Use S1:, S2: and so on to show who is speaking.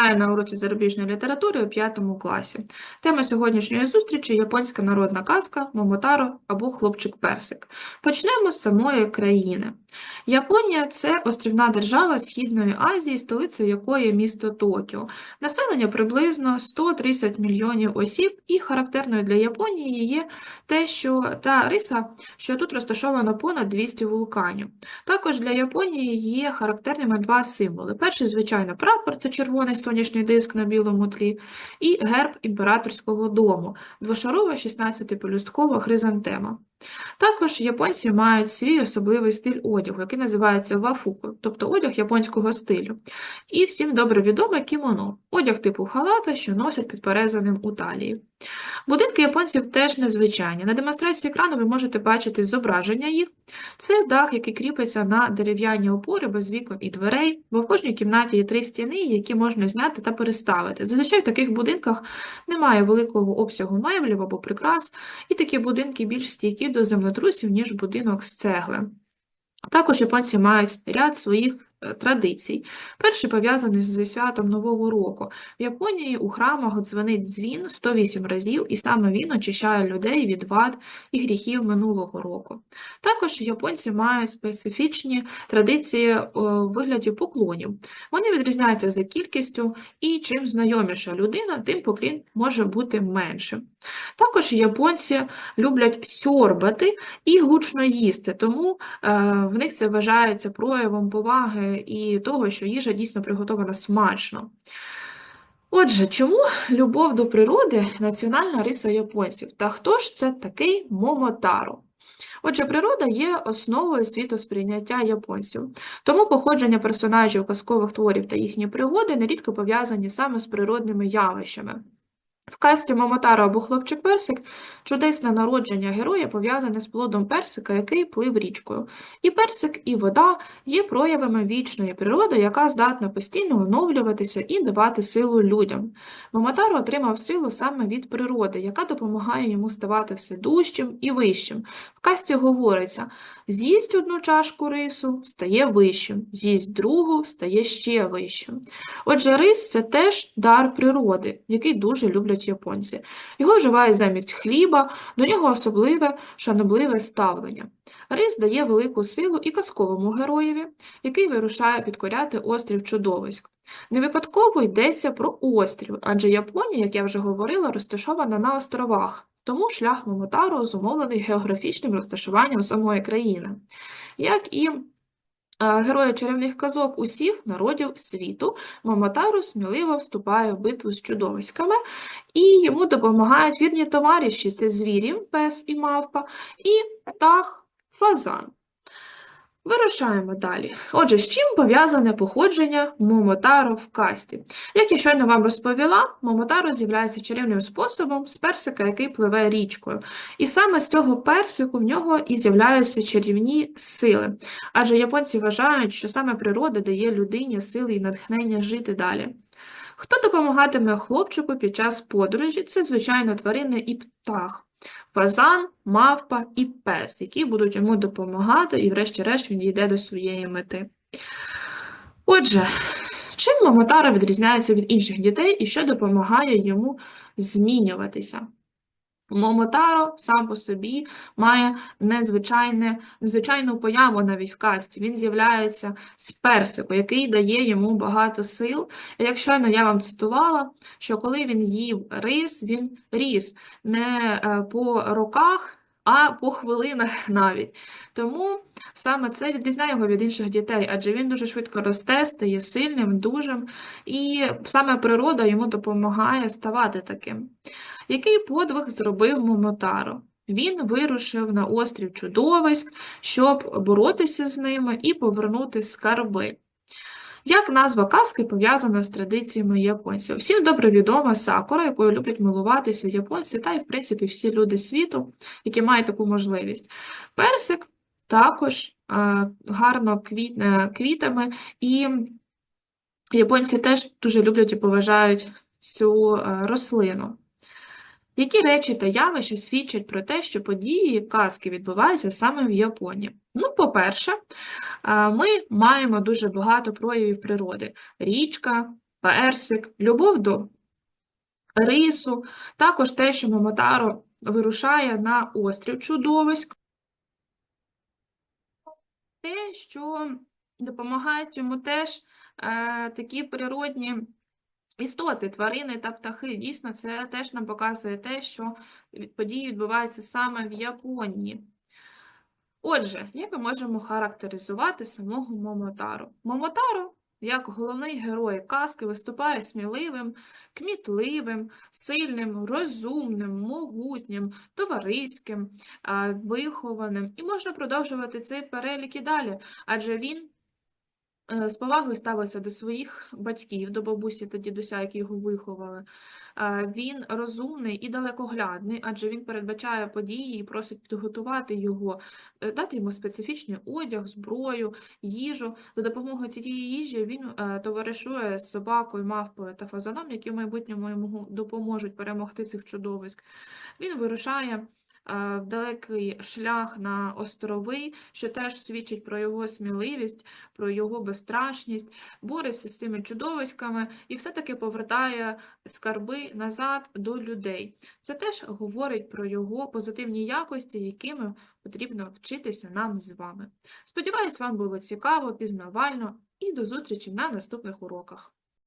S1: Вітаю на уроці зарубіжної літератури у п'ятому класі. Тема сьогоднішньої зустрічі – японська народна казка «Момотаро» або «Хлопчик-персик». Почнемо з самої країни. Японія – це острівна держава Східної Азії, столиця якої місто Токіо. Населення приблизно 130 мільйонів осіб, і характерною для Японії є те, що та риса, що тут розташовано понад 200 вулканів. Також для Японії є характерними два символи. Перший, звичайно, прапор – це червоний сонячний диск на білому тлі, і герб імператорського дому – двошарова 16-полюсткова хризантема. Також японці мають свій особливий стиль одягу, який називається вафуку, тобто одяг японського стилю. І всім добре відоме кімоно – одяг типу халата, що носять під перезаним у талії. Будинки японців теж незвичайні. На демонстрації екрану ви можете бачити зображення їх. Це дах, який кріпиться на дерев'яні опори без вікон і дверей, бо в кожній кімнаті є три стіни, які можна зняти та переставити. Зазвичай в таких будинках немає великого обсягу меблів або прикрас, і такі будинки більш стійкі до землетрусів, ніж будинок з цегли. Також японці мають ряд своїх е, традицій. Перший пов'язаний зі святом Нового року. В Японії у храмах дзвенить дзвін 108 разів, і саме він очищає людей від вад і гріхів минулого року. Також японці мають специфічні традиції е, у вигляді поклонів. Вони відрізняються за кількістю, і чим знайоміша людина, тим поклін може бути меншим. Також японці люблять сьорбати і гучно їсти, тому е, в них це вважається проявом поваги і того, що їжа дійсно приготована смачно. Отже, чому любов до природи – національна риса японців? Та хто ж це такий Момотаро? Отже, природа є основою світосприйняття японців, тому походження персонажів казкових творів та їхні пригоди нерідко пов'язані саме з природними явищами. В казці Момотаро або Хлопчик-персик чудесне народження героя пов'язане з плодом персика, який плив річкою. І персик, і вода є проявами вічної природи, яка здатна постійно оновлюватися і давати силу людям. Момотаро отримав силу саме від природи, яка допомагає йому ставати все дужчим і вищим. В казці говориться: з'їсть одну чашку рису, стає вищим, з'їсть другу, стає ще вищим. Отже, рис це теж дар природи, який дуже люблять японці. Його вживають замість хліба, до нього особливе, шанобливе ставлення. Рис дає велику силу і казковому героєві, який вирушає підкоряти острів Чудовиськ. Не випадково йдеться про острів, адже Японія, як я вже говорила, розташована на островах, тому шлях Момотаро зумовлений географічним розташуванням самої країни. Як і Герої чарівних казок усіх народів світу, Маматару сміливо вступає в битву з чудовиськами, і йому допомагають вірні товариші це звірі, пес і мавпа, і птах фазан. Вирушаємо далі. Отже, з чим пов'язане походження Момотаро в касті? Як я щойно вам розповіла, Момотаро з'являється чарівним способом з персика, який пливе річкою. І саме з цього персику в нього і з'являються чарівні сили. Адже японці вважають, що саме природа дає людині сили і натхнення жити далі. Хто допомагатиме хлопчику під час подорожі? Це, звичайно, тварини і птах фазан, мавпа і пес, які будуть йому допомагати, і, врешті-решт, він дійде до своєї мети. Отже, чим Мамотара відрізняється від інших дітей і що допомагає йому змінюватися? Момотаро сам по собі має незвичайне, незвичайну появу навіть в касті. Він з'являється з персику, який дає йому багато сил. І як щойно я вам цитувала, що коли він їв рис, він ріс не е, по роках, а по хвилинах навіть. Тому саме це відрізняє його від інших дітей, адже він дуже швидко росте, стає сильним, дужим, і саме природа йому допомагає ставати таким. Який подвиг зробив Момотаро? Він вирушив на острів Чудовиськ, щоб боротися з ними і повернути скарби. Як назва казки пов'язана з традиціями японців? Всім добре відома сакура, якою люблять милуватися японці, та й, в принципі, всі люди світу, які мають таку можливість. Персик також гарно квітне квітами, і японці теж дуже люблять і поважають цю е, рослину. Які речі та явища свідчать про те, що події казки відбуваються саме в Японії? Ну, по-перше, ми маємо дуже багато проявів природи: річка, персик, любов до рису, також те, що Момотаро вирушає на острів чудовиськ, те, що допомагають йому теж е, такі природні істоти, тварини та птахи. Дійсно, це теж нам показує те, що події відбуваються саме в Японії. Отже, як ми можемо характеризувати самого Момотару? Момотаро, як головний герой казки, виступає сміливим, кмітливим, сильним, розумним, могутнім, товариським, вихованим. І можна продовжувати цей перелік і далі, адже він з повагою ставився до своїх батьків, до бабусі та дідуся, які його виховали. Е, Він розумний і далекоглядний, адже він передбачає події і просить підготувати його, е, дати йому специфічний одяг, зброю, їжу. За допомогою цієї їжі він е, товаришує з собакою, мавпою та фазаном, які в майбутньому йому допоможуть перемогти цих чудовиськ. Він вирушає е, в далекий шлях на острови, що теж свідчить про його сміливість, про його безстрашність, бореться з цими чудовиськами і все-таки повертає скарби назад до людей. Це теж говорить про його позитивні якості, якими потрібно вчитися нам з вами. Сподіваюсь, вам було цікаво, пізнавально і до зустрічі на наступних уроках.